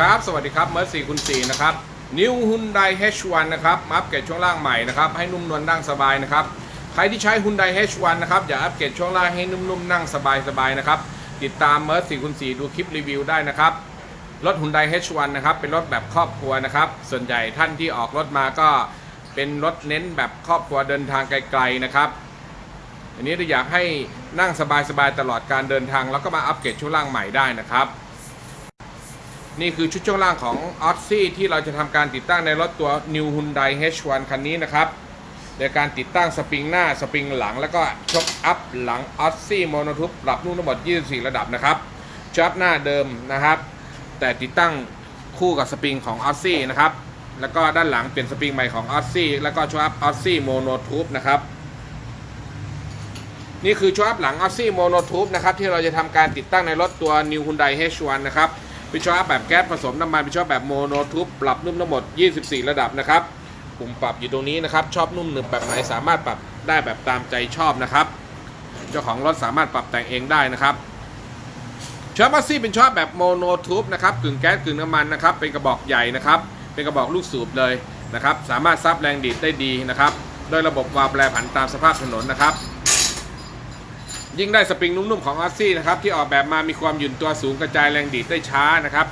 ครับ สวัสดีครับเมอร์สี่คุณสี่นะครับ New Hyundai H1 นะครับมาอัปเกรดช่วงล่างใหม่นะครับ ให้นุ่มนวลนั่งสบายนะครับ ใครที่ใช้ Hyundai H1 นะครับ อย่าอัปเกรดช่วงล่างให้นุ่มๆนั่งสบายๆนะครับ ติดตามเมอร์สี่คุณสี่ดูคลิปรีวิวได้นะครับ รถ Hyundai H1 นะครับ เป็นรถแบบครอบครัวนะครับ ส่วนใหญ่ท่านที่ออกรถมาก็เป็นรถเน้นแบบครอบครัวเดินทางไกลๆนะครับ อันนี้เราอยากให้นั่งสบายๆตลอดการเดินทาง แล้วก็มาอัปเกรดช่วงล่างใหม่ได้นะครับ นี่คือชุดช่วงล่างของ o d ซี่ที่เราจะทำการติดตั้งในรถตัว New Hyundai H1 คันนี้นะครับในการติดตั้งสปริงหน้าสปริงหลัง แล้วก็ช็อคอัพหลัง o d ซี่โมโนทูปปรับนุ่มทั้งหมด 24 ระดับนะครับช็อคหน้าเดิมนะครับ แต่ติดตั้งคู่กับสปริงของ o d ซี่นะครับ แล้วก็ด้านหลังเปลี่ยนสปริงใหม่ของ o d ซี่แล้วก็ช็อคอัพ o d ซี่โมโนทูปนะครับนี่คือช็อคอัพหลัง o d ซี่โมโนทูปนะครับที่เราจะทำการติดตั้งในรถตัว New Hyundai H1 นะครับ เป็นช็อคอัพแบบแก๊สผสมน้ำมันเป็นช็อคแบบโมโนทูปปรับนุ่มทั้งหมด 24 ระดับนะครับปุ่มปรับอยู่ตรงนี้นะครับ ชอบนุ่มหนึบแบบไหนสามารถปรับได้แบบตามใจชอบนะครับ เจ้าของรถสามารถปรับแต่งเองได้นะครับชอคอัพซี่เป็นชอคแบบโมโนทูปนะครับกึ่งแก๊สกึ่งน้ำมันนะครับ เป็นกระบอกใหญ่นะครับ เป็นกระบอกลูกสูบเลยนะครับ สามารถซับแรงดีดได้ดีนะครับ โดยระบบวาล์วแปรผันตามสภาพถนนนะครับ ยิ่งได้สปริงนุ่มๆของออสซี่นะครับที่ออกแบบมามีความหยุ่นตัวสูงกระจายแรงดีดได้ช้านะครับ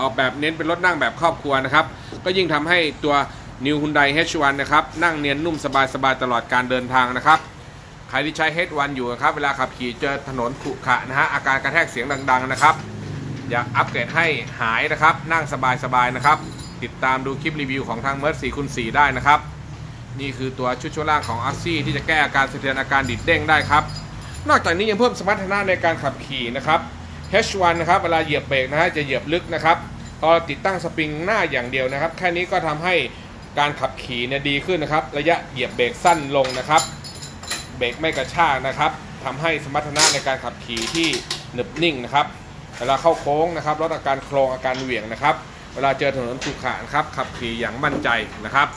ออกแบบเน้นเป็นรถนั่งแบบครอบครัวนะครับ ก็ยิ่งทำให้ตัว New Hyundai H1 นะครับนั่งเนียนนุ่มสบายๆตลอดการเดินทางนะครับใครที่ใช้ H1 อยู่นะครับเวลาขับขี่เจอถนนขรุขระนะฮะอาการกระแทกเสียงดัง ๆนะครับ อยากอัปเกรดให้หายนะครับ นั่งสบายๆนะครับ ติดตามดูคลิปรีวิวของทางเมอร์สี่คูณสี่ได้นะครับ นี่คือตัวชุดช่วงล่างของออสซี่ที่จะแก้อาการสะเทือนอาการดิดเด้งได้ครับ นอกจากนี้ยังเพิ่มสมรรถนะในการขับขี่นะครับ H1 นะครับเวลาเหยียบเบรกนะฮะจะเหยียบลึกนะครับพอเราติดตั้งสปริงหน้าอย่างเดียวนะครับ แค่นี้ก็ทำให้การขับขี่เนี่ยดีขึ้นนะครับ ระยะเหยียบเบรกสั้นลงนะครับ เบรกไม่กระชากนะครับทำให้สมรรถนะในการขับขี่ที่หนึบนิ่งนะครับ เวลาเข้าโค้งนะครับลดอาการโครงอาการเหวี่ยงนะครับ เวลาเจอถนนขรุขระนะครับขับขี่อย่างมั่นใจนะครับ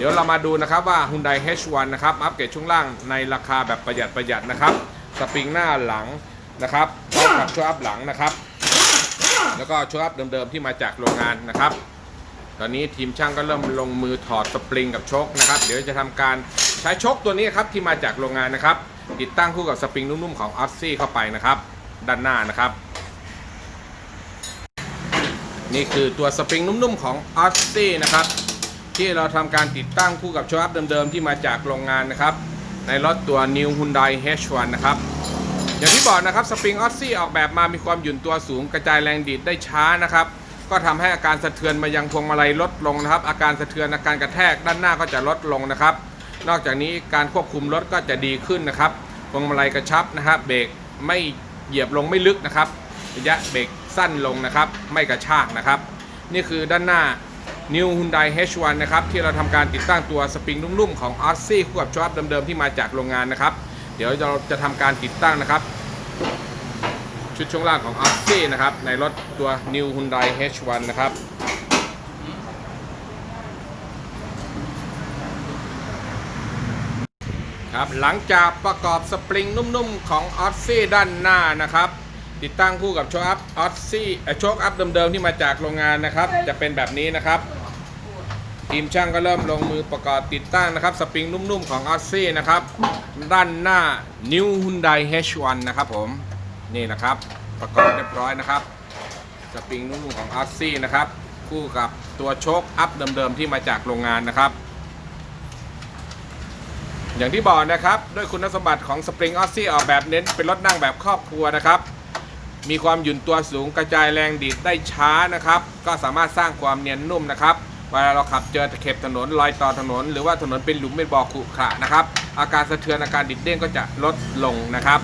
เดี๋ยวเรามาดูนะครับว่า Hyundai H1 นะครับอัปเกรดช่วงล่างในราคาแบบประหยัดประหยัดนะครับสปริงหน้าหลังนะครับพร้อมกับช่วอัพหลังนะครับ แล้วก็ช่วอัพเดิมๆที่มาจากโรงงานนะครับ ตอนนี้ทีมช่างก็เริ่มลงมือถอดสปริงกับชคนะครับ เดี๋ยวจะทำการใช้ชคตัวนี้ครับที่มาจากโรงงานนะครับ ติดตั้งคู่กับสปริงนุ่มๆของออสซี่เข้าไปนะครับ ด้านหน้านะครับนี่คือตัวสปริงนุ่มๆของออสซี่นะครับ ที่เราทำการติดตั้งคู่กับโชว์อัพเดิมๆที่มาจากโรงงานนะครับ ในรถตัว New Hyundai H1 นะครับ อย่างที่บอกนะครับสปริงออสซี่ออกแบบมามีความหยุ่นตัวสูงกระจายแรงดีดได้ช้านะครับ ก็ทำให้อาการสะเทือนมายังพวงมาลัยลดลงนะครับ อาการสะเทือนอาการกระแทกด้านหน้าก็จะลดลงนะครับ นอกจากนี้การควบคุมรถก็จะดีขึ้นนะครับพวงมาลัยกระชับนะครับเบรกไม่เหยียบลงไม่ลึกนะครับระยะเบรกสั้นลงนะครับ ไม่กระชากนะครับ นี่คือด้านหน้า New Hyundai H1 นะครับที่เราทำการติดตั้งตัวสปริงนุ่มๆของ o s ซี่คู่กับช็อปเดิมๆที่มาจากโรงงานนะครับ เดี๋ยวเราจะทำการติดตั้งนะครับ ชุดช่วงล่างของ o s ซี่นะครับในรถตัว New Hyundai H1 นะครับครับหลังจากประกอบสปริงนุ่มๆของออ s ซี่ด้านหน้านะครับ ติดตั้งคู่กับโชคอัพออ s ซี่โชคอัพเดิมๆที่มาจากโรงงานนะครับ จะเป็นแบบนี้นะครับ ทีมช่างก็เริ่มลงมือประกอบติดตั้งนะครับ สปริงนุ่มๆ ของออ s ซี่นะครับ ด้านหน้า New Hyundai H1 นะครับผม นี่นะครับ ประกอบเรียบร้อยนะครับ สปริงนุ่มๆของออ s ซี่นะครับ คู่กับตัวโชคอัพเดิมๆ ที่มาจากโรงงานนะครับ อย่างที่บอกนะครับ ด้วยคุณสมบัติของสปริงออสซี่ออกแบบเน้นเป็นรถนั่งแบบครอบครัวนะครับมีความหยุ่นตัวสูงกระจายแรงดีดได้ช้านะครับ ก็สามารถสร้างความเนียนนุ่มนะครับ เวลาเราขับเจอตะเข็บถนนรอยต่อถนน หรือว่าถนนเป็นหลุมเป็นบ่อขรุขระนะครับ อาการสะเทือนอาการดิดเด้งก็จะลดลงนะครับ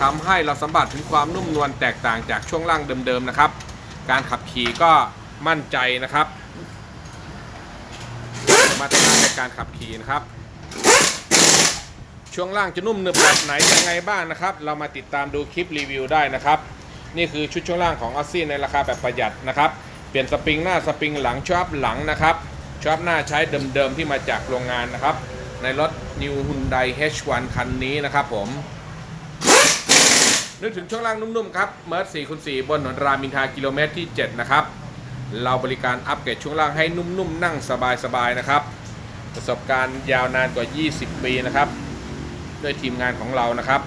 ทำให้เราสัมผัสถึงความนุ่มนวลแตกต่างจากช่วงล่างเดิมๆนะครับ การขับขี่ก็มั่นใจนะครับมาตรฐานในการขับขี่นะครับ ช่วงล่างจะนุ่มหนึบแบบไหนยังไงบ้างนะครับ เรามาติดตามดูคลิปรีวิวได้นะครับ นี่คือชุดช่วงล่างของออสซี่ในราคาแบบประหยัดนะครับ ปลี่ยนสปริงหน้าสปริงหลังชอบหลังนะครับชอบหน้าใช้เดิมๆที่มาจากโรงงานนะครับ ในรถ New Hyundai H1 คันนี้นะครับผม นึกถึงช่วงล่างนุ่มๆครับเมิร์สี่คูณสี่บนถนนรามินทากิโลเมตรที่ 7 นะครับ เราบริการอัปเกรดช่วงล่างให้นุ่มๆ นั่งสบายๆ นะครับ ประสบการณ์ยาวนานกว่า 20 ปีนะครับ ด้วยทีมงานของเรานะครับ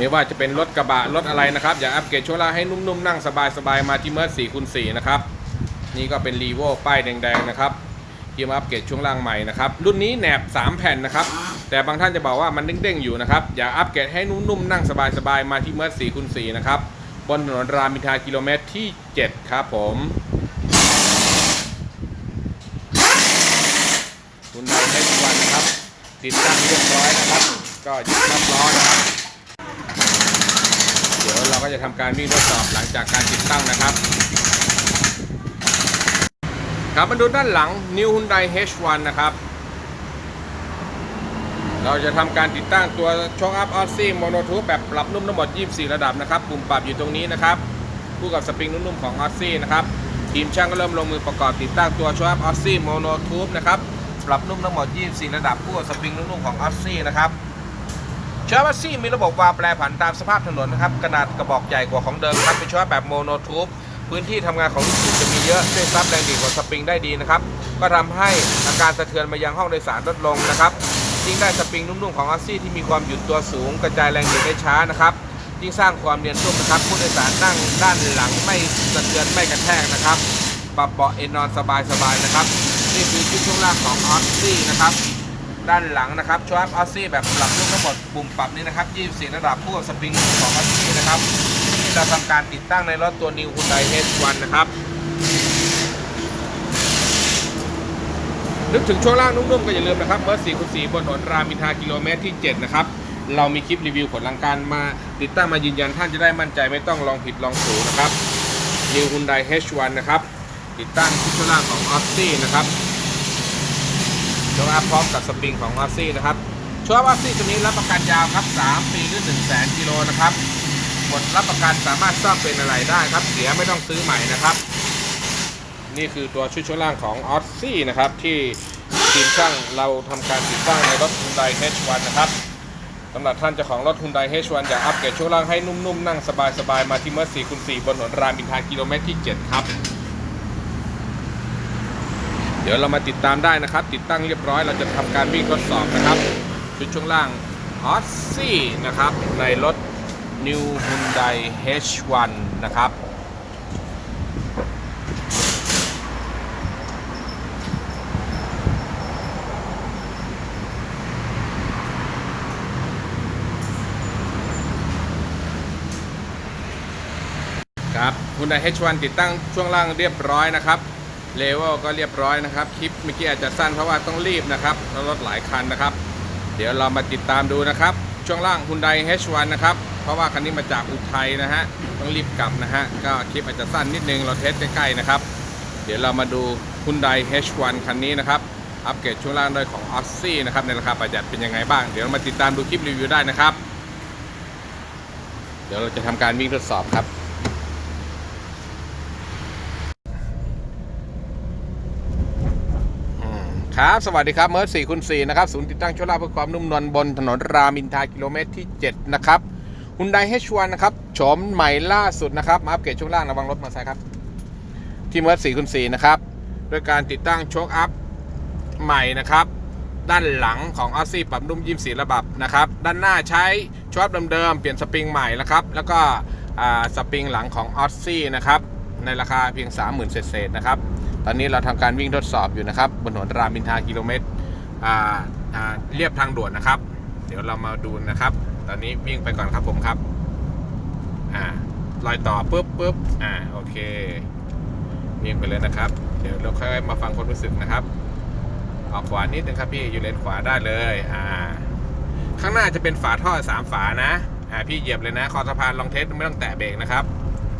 ไม่ว่าจะเป็นรถกระบะรถอะไรนะครับ อยากอัปเกรดช่วงล่างให้นุ่มๆนั่งสบายๆมาที่เมิร์สี่คูณสี่นะครับนี่ก็เป็นรีโวป้ายแดงๆนะครับที่มาอัปเกรดช่วงล่างใหม่นะครับรุ่นนี้แหนบ 3 แผ่นนะครับแต่บางท่านจะบอกว่ามันเด้งๆอยู่นะครับอยากอัปเกรดให้นุ่มๆนั่งสบายๆมาที่เมิร์สี่คูณสี่นะครับบนถนนรามอินทรากิโลเมตรที่ 7 ครับผมคุณนายให้ทุกวันนะครับติดตั้งเรียบร้อยนะครับ ก็ยึดรับล้อนะครับ เราก็จะทำการวิ่งทดสอบหลังจากการติดตั้งนะครับ ครับมาดูด้านหลัง New Hyundai H1 นะครับ เราจะทำการติดตั้งตัวช็อคอัพออซซี่โมโนทูแบบปรับนุ่มทั้งหมด 24 ระดับนะครับปุ่มปรับอยู่ตรงนี้นะครับคู่กับสปริงนุ่มๆของออซซี่นะครับทีมช่างก็เริ่มลงมือประกอบติดตั้งตัวช็อคอัพออซซี่โมโนทูบนะครับปรับนุ่มทั้งหมด 24 ระดับคู่กับสปริงนุ่มๆของออซซี่นะครับ ชอร์วัซี่มีระบบวาล์วแปรผันตามสภาพถนนนะครับขนาดกระบอกใหญ่กว่าของเดิมครับเป็นชอร์แบบโมโนทูบพื้นที่ทำงานของลูกสูบจะมีเยอะช่วยซับแรงดีดของสปริงได้ดีนะครับ ก็ทำให้อาการสะเทือนมายังห้องโดยสารลดลงนะครับยิ่งได้สปริงนุ่มๆของออสซี่ที่มีความหยุดตัวสูง กระจายแรงดีดได้ช้านะครับยิ่งสร้างความเนียนนุ่มนะครับผู้โดยสารนั่งด้านหลังไม่สะเทือนไม่กระแทกนะครับปรับเบาะเอนนอนสบายๆนะครับ นี่คือชุดช่วงล่างของออสซี่นะครับ ด้านหลังนะครับชวาร์ปออสซี่แบบปรับรูปทั้งหมดปุ่มปรับนี้นะครับ24ระดับคู่กับสปริงของออสซี่นะครับที่เราทำการติดตั้งในรถตัว New Hyundai H1 นนะครับนึกถึงช่วงล่างนุ่มๆก็อย่าลืมนะครับเบอร์4คูณ4บนถนนรามินทากิโลเมตรที่ 7 นะครับ เรามีคลิปรีวิวผลลังการมาติดตั้งมายืนยันท่านจะได้มั่นใจไม่ต้องลองผิดลองถูกนะครับ New Hyundai H1 นนะครับ ติดตั้งที่ช่วงล่างของออสซี่นะครับ ชวอัพพร้อมกับสปริงของออซี่นะครับโชว์อัพออสซี่ตัวนี้รับประกันยาวครับ 3 ปีหรือ1 0 0 0 0แสนกิโลนะครับหมดรับประกันสามารถซ่อมเป็นอะไรได้ครับ เสียไม่ต้องซื้อใหม่นะครับ นี่คือตัวชุดช่วงล่างของออซี่นะครับที่ทีมช่างเราทำการติดตั้งในรถ Hyundai H1 นะครับสำหรับท่านเจ้าของรถ Hyundai H1 อยากอัปเกรดช่วงล่างให้นุ่มๆนั่งสบายๆมาที่เมอร์4คูณ4บนถนนรามอินทรากิโลเมตรที่ 7 ครับ เดี๋ยวเรามาติดตามได้นะครับ ติดตั้งเรียบร้อยเราจะทำการวิ่งทดสอบนะครับ ชุดช่วงล่าง o s ซี่นะครับ ในรถ New Hyundai H1 นะครับครับ Hyundai H1 ติดตั้งช่วงล่างเรียบร้อยนะครับ เลเวลก็เรียบร้อยนะครับ คลิปเมื่อกี้อาจจะสั้นเพราะว่าต้องรีบนะครับแล้วรถหลายคันนะครับ เดี๋ยวเรามาติดตามดูนะครับ ช่วงล่าง Hyundai H1 นะครับ เพราะว่าคันนี้มาจากอุทัยนะฮะ ต้องรีบกลับนะฮะ ก็คลิปอาจจะสั้นนิดนึง เราเทสใกล้ๆนะครับ เดี๋ยวเรามาดู Hyundai H1 คันนี้นะครับ อัปเกรดช่วงล่างโดยของ o s ซี่นะครับ ในราคาประหยัดเป็นยังไงบ้าง เดี๋ยวามาติดตามดูคลิปรีวิวได้นะครับ เดี๋ยวเราจะทำการวิ่งทดสอบครับ ครับ สวัสดีครับ เมิร์สี่คูณสี่นะครับ ศูนย์ติดตั้งช่วลาเพื่อความนุ่มนวลบนถนนรามินทากิโลเมตรที่ 7 นะครับฮุนไดเฮชวันนะครับโฉมใหม่ล่าสุดนะครับ มาอัปเกรดช่วงล่างระวังรถมาใส่ครับ ที่เมิร์สี่คูณสี่นะครับ ด้วยการติดตั้งโชคอัพใหม่นะครับ ด้านหลังของออซี่ปรับนุ่มยิ้มสีระบับนะครับ ด้านหน้าใช้ชอปเดิมๆ เปลี่ยนสปริงใหม่นะครับ แล้วก็สปริงหลังของออซี่นะครับ ในราคาเพียง 30,000 เศษๆนะครับ ตอนนี้เราทำการวิ่งทดสอบอยู่นะครับบนถนนรามอินทรากิโลเมตรเรียบทางด่วนนะครับ เดี๋ยวเรามาดูนะครับ ตอนนี้วิ่งไปก่อนครับผมครับอ่ารอยต่อปุ๊บปุ๊บอ่าโอเควิ่งไปเลยนะครับ เดี๋ยวเราค่อยมาฟังความรู้สึกนะครับออกขวานิดนึงครับพี่อยู่เลนขวาได้เลยอ่าข้างหน้าจะเป็นฝาท่อสามฝานะอ่าพี่เหยียบเลยนะคอสะพานลองเทสไม่ต้องแตะเบรกนะครับ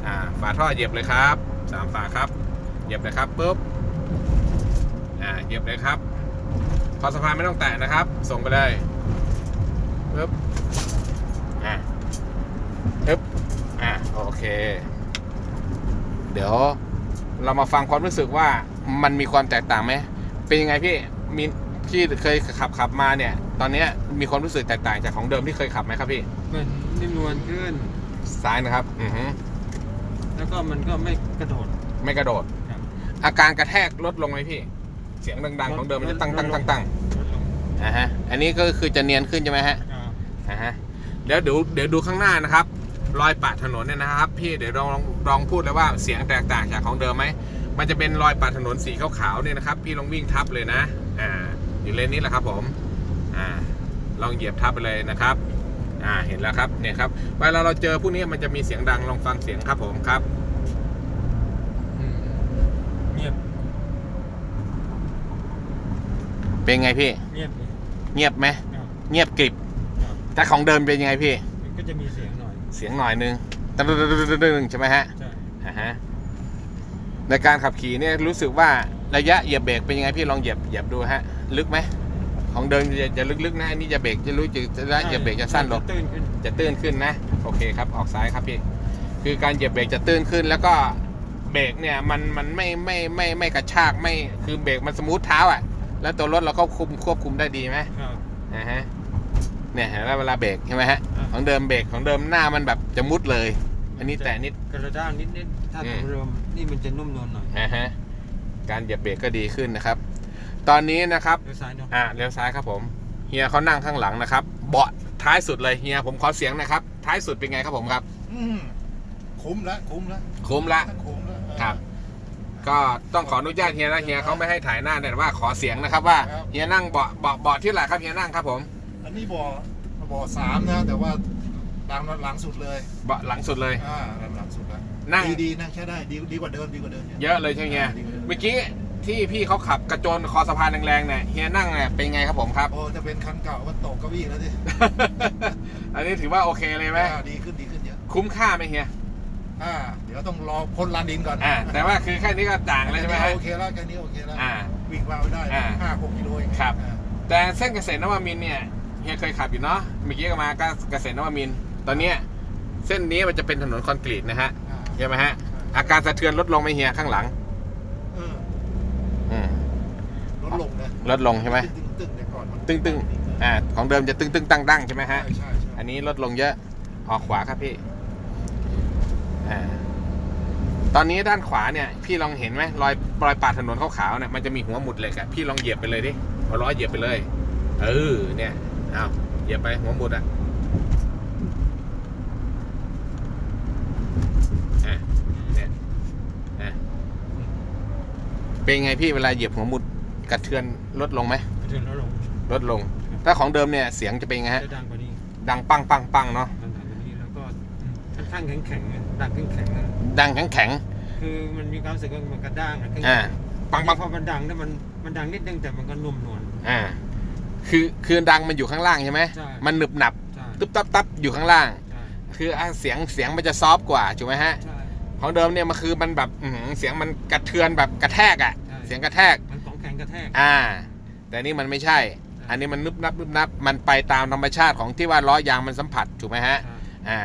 อ่าฝาท่อเหยียบเลยครับสามฝาครับ เหยียบเลยครับปุ๊บอ่าเหยียบเลยครับ พอสะพานไม่ต้องแตะนะครับ ส่งไปเลยปุ๊บอ่าปึ๊บอ่าโอเค เดี๋ยวเรามาฟังความรู้สึกว่ามันมีความแตกต่างไหมเป็นยังไงพี่มีที่เคยขับขับมาเนี่ย ตอนเนี้ยมีความรู้สึกแตกต่างจากของเดิมที่เคยขับไหมครับพี่มันนิ่มนวลขึ้นซ้ายนะครับ อือฮึแล้วก็มันก็ไม่กระโดด ไม่กระโดดครับ อาการกระแทกลดลงไหมพี่ เสียงดังๆของเดิมมันจะตั้งตั้งตั้งตั้งลดลงอ่าฮะ อันนี้ก็คือจะเนียนขึ้นใช่ไหมฮะ ครับอ่าฮะ เดี๋ยวดูเดี๋ยวดูข้างหน้านะครับ รอยปะถนนเนี่ยนะครับ พี่เดี๋ยวลองลองลองพูดเลยว่าเสียงแตกต่างจากของเดิมไหม มันจะเป็นรอยปะถนนสีขาวๆเนี่ยนะครับ พี่ลองวิ่งทับเลยนะ อ่า อยู่เลนนี้แหละครับผม อ่า ลองเหยียบทับไปเลยนะครับ อ่า เห็นแล้วครับ เนี่ยครับ เวลาเราเจอพวกนี้มันจะมีเสียงดัง ลองฟังเสียงครับผมครับ อืมเงียบ เป็นไงพี่ เงียบเลยเงียบไหมครับเงียบกริบ ครับ ถ้าของเดิมเป็นยังไงพี่ มันก็จะมีเสียงหน่อย เสียงหน่อยนึงตึ้งๆๆๆๆใช่ไหมฮะใช่ อ่าฮะในการขับขี่เนี่ยรู้สึกว่าระยะเหยียบเบรกเป็นยังไงพี่ลองเหยียบเหยียบดูฮะ ลึกไหมของเดิมจะจะลึกๆนะอันนี้จะเบรกจะรู้จะระยะเหยียบเบรกจะสั้นลง ตื้นขึ้น จะตื้นขึ้นนะ โอเคครับ ออกซ้ายครับพี่ คือการเหยียบเบรกจะตื้นขึ้น แล้วก็เบรกเนี่ยมันมันไม่ไม่ไม่ไม่กระชากไม่คือเบรกมันสมูทเท้าอะ แล้วตัวรถเราก็คุมควบคุมได้ดีไหมครับ นะฮะเนี่ยเห็นไหมเวลาเบรกใช่ไหมฮะอ่า ของเดิมเบรกของเดิมหน้ามันแบบจะมุดเลย อันนี้แต่นิด กระด้างนิดๆถ้าอืมของเดิมนี่มันจะนุ่มนวลหน่อยนะฮะการเหยียบเบรกก็ดีขึ้นนะครับ ตอนนี้นะครับ เลี้ยวซ้ายเนาะอ่าเลี้ยวซ้ายครับผมเฮียเขานั่งข้างหลังนะครับ เบาะท้ายสุดเลยเฮียผมขอเสียงหนะครับ ท้ายสุดเป็นไงครับผมครับ อืมคุ้มละคุ้มละคุ้มละ คุ้มละเออครับ ก็ต้องขออนุญาตเฮียนะเฮียเขาไม่ให้ถ่ายหน้าแต่ว่าขอเสียงนะครับว่าครับ เฮียนั่งเบาะเบาะเบาะที่ไหนครับเฮียนั่งครับผมอันนี้บ่อบ่อสามนะแต่ว่าดังหลังสุดเลยเบาะหลังสุดเลย อ่าหลังสุดแล้วนั่ง ดีดีนะใช้ได้ดีดีกว่าเดิมดีกว่าเดิมเยอะเลยใช่ไหมเฮียดีกว่าดิมเมื่อกี้ที่พี่เขาขับกระโจนคอสะพานแรงๆเนี่ยเฮียนั่งเนี่ยเป็นไงครับผมครับ โอ้จะเป็นคันเก่าก็ตกเก้าอี้แล้วดิอันนี้ถือว่าโอเคเลยไหมอ่าดีขึ้นดีขึ้นเยอะ คุ้มค่าไหมเฮีย อ่าเดี๋ยวต้องรอพ้นลานดินก่อนอ่าแต่ว่าคือแค่นี้ก็ต่างแล้วใช่ไหมฮะ โอเคแล้วแค่นี้โอเคแล้วอ่าวิ่งมาไม่ได้อ่าห้าหกกิโลเองครับ อ่าแต่เส้นเกษตรนวมินทร์เนี่ยเฮียเคยขับอยู่เนาะเมื่อกี้ก็มาก็เกษตรนวมินทร์ตอนเนี้ยเส้นนี้มันจะเป็นถนนคอนกรีตนะฮะอ่าใช่ไหมฮะอาการสะเทือนลดลงไหมเฮียข้างหลังเอออืมลดลงนะลดลงใช่ไหม ตึ้งๆแต่ก่อนมันตึ้งตึ้งอ่าของเดิมจะตึ้งตึ้งตั้งตั้งใช่ไหมฮะใช่ใช่ใช่อันนี้ลดลงเยอะออกขวาครับพี่อ่า ตอนนี้ด้านขวาเนี่ยพี่ลองเห็นไหมรอยรอยปาดถนนขาวๆเนี่ยมันจะมีหัวหมุดเหล็กอะพี่ลองเหยียบไปเลยดิเอาล้อเหยียบไปเลย เออเนี่ยเอาเหยียบไปหัวหมุดอะอะเนี่ยอะเป็นไงพี่เวลาเหยียบหัวหมุดกระเทือนลดลงไหมกระเทือนลดลงลดลง ถ้าของเดิมเนี่ยเสียงจะเป็นไงฮะจะดังกว่านี้ดังปังปังปังเนาะ ดังกว่านี้แล้วก็ อืมค่อนข้างแข็งแข็งๆอะดังแข็งแข็งๆอะดังแข็งแข็ง คือมันมีความรู้สึกว่ามันกระด้างอะแข็งอ่าๆปังปัง พอมันดังเนี่ยมันมันดังนิดนึงแต่มันก็นุ่มนวล อ่า คือคือดังมันอยู่ข้างล่างใช่ไหม ใช่ มันหนึบหนับใช่ตึ๊บตับตับอยู่ข้างล่าง ใช่คืออะเสียงเสียงมันจะซอฟต์กว่าถูกไหมฮะ ใช่ ของเดิมเนี่ยมันคือมันแบบอื้อหือเสียงมันกระเทือนแบบกระแทกอะ ใช่ เสียงกระแทก มันของแข็งกระแทก อ่า แต่นี่มันไม่ใช่ อันนี้มันนึบนับนึบนับ มันไปตามธรรมชาติของที่ว่าล้อยางมันสัมผัสถูกไหมฮะ ใช่อ่า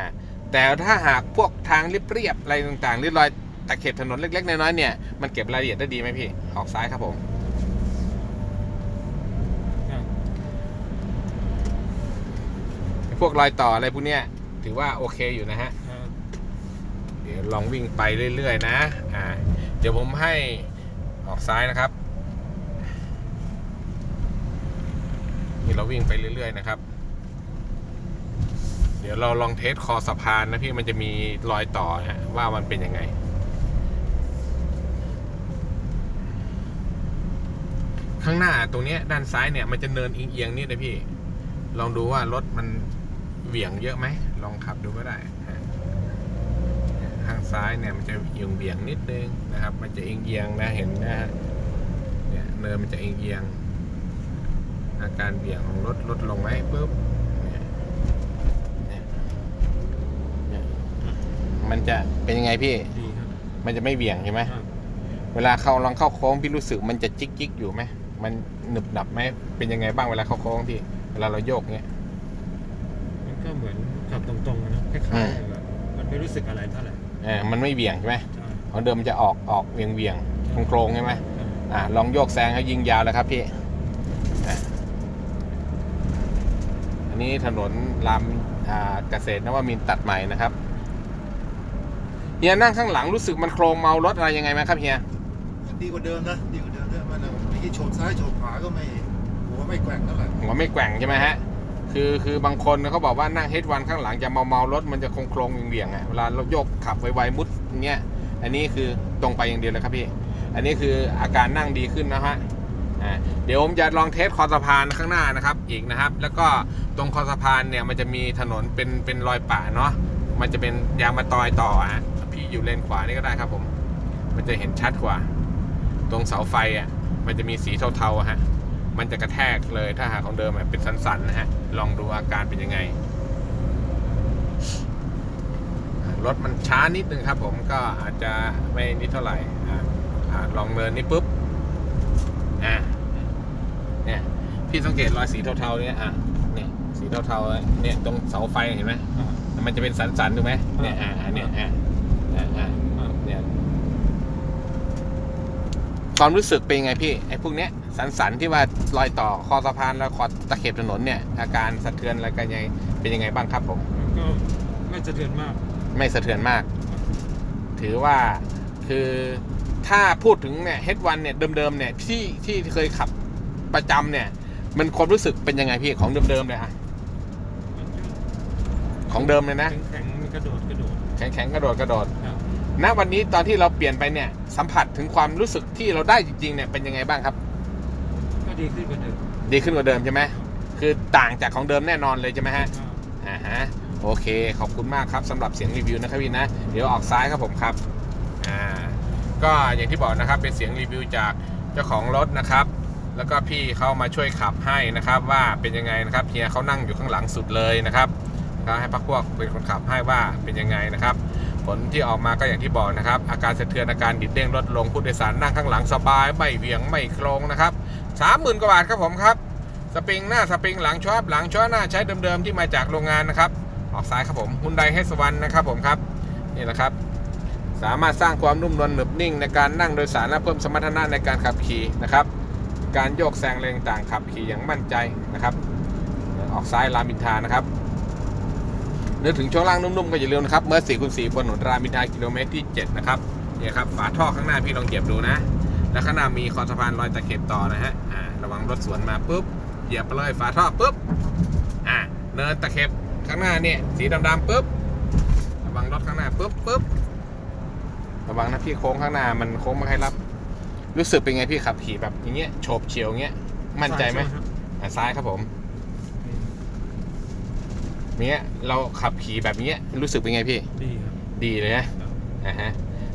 แต่ถ้าหากพวกทางเรียบๆอะไรต่างๆหรือรอยตะเข็บถนนเล็กๆน้อยๆเนี่ยมันเก็บรายละเอียดได้ดีไหมพี่ ออกซ้ายครับผมครับพวกรอยต่ออะไรพวกเนี้ยถือว่าโอเคอยู่นะฮะครับเดี๋ยวลองวิ่งไปเรื่อยๆนะอ่าเดี๋ยวผมให้ออกซ้ายนะครับ นี่เราวิ่งไปเรื่อยๆนะครับเดี๋ยวเราลองเทสคอสะพานนะพี่มันจะมีรอยต่อฮะว่ามันเป็นยังไง ข้างหน้าตรงเนี้ยด้านซ้ายเนี่ยมันจะเนินเอียงๆนิดนะพี่ ลองดูว่ารถมันเหวี่ยงเยอะไหมลองขับดูก็ได้ฮะทางซ้ายเนี่ยมันจะเอียงเบี่ยงนิดนึงนะครับ มันจะเอียงๆนะเห็นนะฮะเนี่ยเนินมันจะเอียงๆอาการเบี่ยงของรถลดลงไหมปุ๊บเนี่ยเนี่ยเนี่ย มันจะเป็นยังไงพี่ ดีครับ มันจะไม่เบี่ยงใช่ไหม ครับ เวลาเข้าลองเข้าโค้งพี่รู้สึกมันจะจิกจิกๆอยู่ไหม มันหนึบหนับไหม เป็นยังไงบ้างเวลาเข้าโค้งพี่ เวลาเราโยกเงี้ย มันก็เหมือนขับตรงๆอะนะคล้ายๆแบบมันไม่รู้สึกอะไรเท่าไหร่เออมันไม่เบี่ยงใช่ไหมใช่ของเดิมมันจะออกออกเวียงเวียงๆโครงๆใช่ไหม ครับอะลองโยกแซงให้ยิงยาวแล้วครับพี่อะอันนี้ถนนรามอ่าเกษตรนวมินทร์ตัดใหม่นะครับ เฮียนั่งข้างหลังรู้สึกมันโครงเมารถอะไรยังไงไหมครับเฮียดีกว่าเดิมนะดีกว่าเดิมด้วยมันเมื่อกี้โฉบซ้ายโฉบขวาก็ไม่หัวไม่แกว่งเท่าไหร่หัวไม่แกว่งใช่ไหมฮะคือคือบางคนเขาบอกว่านั่งเฮดวันข้างหลังจะเมาเมารถมันจะโครงโครงๆเหวี่ยงๆอะเวลาเราโยกขับไวๆมุดอย่างเงี้ยอันนี้คือตรงไปอย่างเดียวเลยครับพี่ อันนี้คืออาการนั่งดีขึ้นนะฮะอ่าเดี๋ยวผมจะลองเทสคอสะพานข้างหน้านะครับอีกนะครับ แล้วก็ตรงคอสะพานเนี่ยมันจะมีถนนเป็นเป็นรอยป่าเนาะมันจะเป็นยางมาตอยต่ออะ พี่อยู่เลนขวานี่ก็ได้ครับผม มันจะเห็นชัดกว่า ตรงเสาไฟอะ มันจะมีสีเทาๆฮะ มันจะกระแทกเลยถ้าหากของเดิมเป็นสันๆนะฮะ ลองดูอาการเป็นยังไง รถมันช้านิดนึงครับผม ก็อาจจะไม่นิดเท่าไหร่อะอะลองเนินนี่ปุ๊บ อะเนี่ย พี่สังเกตรอยสีเทาๆเนี่ย อะเนี่ยสีเทาๆเนี่ย ตรงเสาไฟเห็นไหมมันจะเป็นสันๆถูกไหมเนี่ย อะเนี่ยอะ อะอะอ่าเนี่ยความรู้สึกเป็นยังไงพี่ไอ้พวกเนี้ยสันสันๆที่ว่ารอยต่อคอสะพานแล้วคอตะเข็บถนนเนี่ย อาการสะเทือนอะไรกันยังไงเป็นยังไงบ้างครับผมมันก็ไม่สะเทือนมาก ไม่สะเทือนมาก ถือว่าคือถ้าพูดถึงเนี่ยเฮดวันเนี่ยเดิมๆเนี่ยที่ที่เคยขับประจำเนี่ย มันความรู้สึกเป็นยังไงพี่ของเดิมๆเลยอะมันก็ของเดิมเลยนะ แข็งๆมันกระโดดกระโดด แข็งๆกระโดดกระโดดครับ ณวันนี้ตอนที่เราเปลี่ยนไปเนี่ยสัมผัสถึงความรู้สึกที่เราได้จริงๆเนี่ยเป็นยังไงบ้างครับ ก็ดีขึ้นกว่าเดิมดีขึ้นกว่าเดิมใช่ไหมคือต่างจากของเดิมแน่นอนเลยใช่ไหมฮะอ่าอ่าฮะโอเค ขอบคุณมากครับสำหรับเสียงรีวิวนะครับพี่นะ เดี๋ยวออกซ้ายครับผมครับอ่าก็อย่างที่บอกนะครับเป็นเสียงรีวิวจากเจ้าของรถนะครับ แล้วก็พี่เขามาช่วยขับให้นะครับ ว่าเป็นยังไงนะครับเฮียเขานั่งอยู่ข้างหลังสุดเลยนะครับ ก็ให้พักพวกเป็นคนขับให้ว่าเป็นยังไงนะครับ ผลที่ออกมาก็อย่างที่บอกนะครับ อาการสะเทือนอาการดิดเด้งลดลงผู้โดยสารนั่งข้างหลังสบายไม่เวียงไม่โครงนะครับสามหมื่นกว่าบาทครับผมครับสปริงหน้าสปริงหลังชอบหลังช้อหน้าใช้เดิมๆที่มาจากโรงงานนะครับ ออกซ้ายครับผมฮุนไดเฮสวันนะครับผมครับนี่แหละครับ สามารถสร้างความนุ่มนวลหนึบนิ่งในการนั่งโดยสารและเพิ่มสมรรถนะในการขับขี่นะครับ การโยกแซงเลนต่างขับขี่อย่างมั่นใจนะครับ ออกซ้ายรามินทานะครับ นึกถึงช่วงล่างนุ่มๆก็อย่าลืมนะครับ เมื่อ4คูณ4บนถนนรามอินทรากิโลเมตรที่ 7 นะครับเนี่ยครับฝาท่อข้างหน้าพี่ลองเหยียบดูนะ แล้วข้างหน้ามีคอสะพานลอยตะเข็บต่อนะฮะอ่าระวังรถสวนมาปุ๊บเหยียบไปเลยฝาท่อปุ๊บอ่าเนินตะเข็บข้างหน้าเนี่ยสีดำๆปุ๊บระวังรถข้างหน้าปุ๊บปุ๊บระวังนะพี่โค้งข้างหน้ามันโค้งไม่ให้รับ รู้สึกเป็นไงพี่ขับขี่แบบอย่างเงี้ยโฉบเฉียวอย่างเงี้ยมั่นใจไหมช่ครับอะซ้ายครับผม เนี้ยเราขับขี่แบบเนี้ยรู้สึกเป็นไงพี่ ดีครับ ดีเลยนะครับอ่าฮะ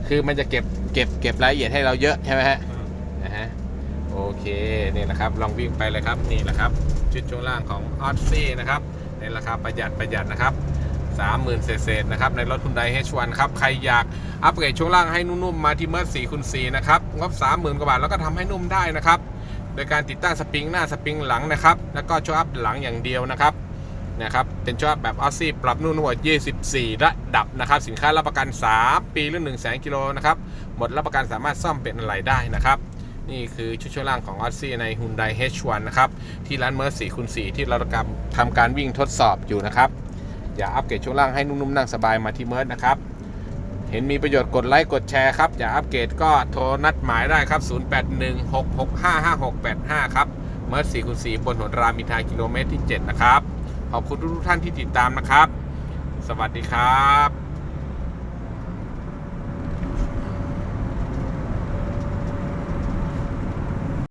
คือมันจะเก็บเก็บเก็บรายละเอียดให้เราเยอะใช่ไหมฮะอ่านะฮะโอเคนี่นะครับ ลองวิ่งไปเลยครับนี่แหละครับชุดช่วงล่างของออ s ซี่นะครับในราคาประหยัดประหยัดนะครับ30,000เศษๆนะครับในรถ Hyundai H1 ครับ ใครอยากอัปเกรดช่วงล่างให้นุ่มๆ มาที่เมอร์4คูณ4นะครับงบ 30,000 กว่าบาทแล้วก็ทำให้นุ่มได้นะครับ โดยการติดตั้งสปริงหน้าสปริงหลังนะครับ แล้วก็ช่วอัพหลังอย่างเดียวนะครับ นะครับ เป็นช่วอัพแบบออสซี่ปรับนุ่มทั้งหมด24 ระดับนะครับ สินค้ารับประกัน 3 ปีหรือ1 0 0 0 0กิโลนะครับ หมดรับประกันสามารถซ่อมเป็นอะไรได้นะครับ นี่คือชุดช่วงล่างของออสซี่ใน Hyundai H1 นะครับ ที่ร้านเมอร์4คูณ4ที่เราทำการวิ่งทดสอบอยู่นะครับ อย่าอัปเกรดช่วงล่างให้นุ่มๆนั่งสบายมาที่เมอร์นะครับเห็นมีประโยชน์กดไลค์ กดแชร์ครับ อย่าอัปเกรดก็โทรนัดหมายได้ครับ 0816655685 ครับ เมอร์4คูณ4บนถนนรามินทรากิโลเมตรที่ 7 นะครับ ขอบคุณทุกท่านที่ติดตามนะครับ สวัสดีครับ